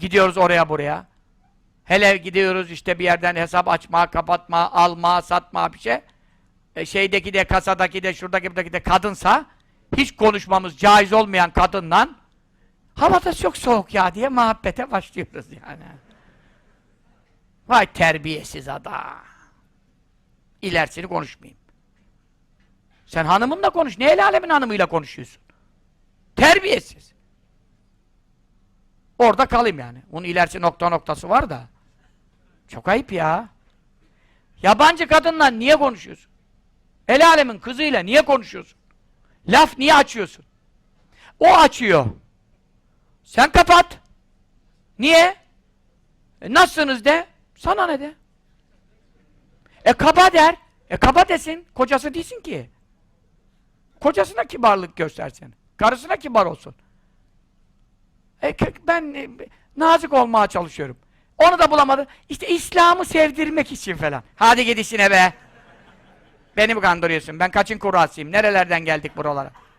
Gidiyoruz oraya buraya. Hele gidiyoruz işte bir yerden hesap açma, kapatma, alma, satma bir şey. E, şeydeki de, kasadaki de, şuradaki buradaki de kadınsa hiç konuşmamız caiz olmayan kadınla havada çok soğuk ya diye muhabbete başlıyoruz yani. Vay terbiyesiz adam. İlerisini konuşmayayım. Sen hanımınla konuş. Ne el alemin hanımıyla konuşuyorsun? Terbiyesiz. Orada kalayım yani. Bunun ilerisi nokta noktası var da. Çok ayıp ya. Yabancı kadınla niye konuşuyorsun? El alemin kızıyla niye konuşuyorsun? Laf niye açıyorsun? O açıyor. Sen kapat. Niye? E, nasılsınız de? Sana ne de? E kaba der. E kaba desin. Kocası değilsin ki. Kocasına kibarlık göstersin. Karısına kibar olsun. E, ben e, nazik olmaya çalışıyorum. Onu da bulamadı. İşte İslam'ı sevdirmek için falan. Hadi git işine be. Beni mi kandırıyorsun? Ben kaçın kurasıyım? Nerelerden geldik buralara?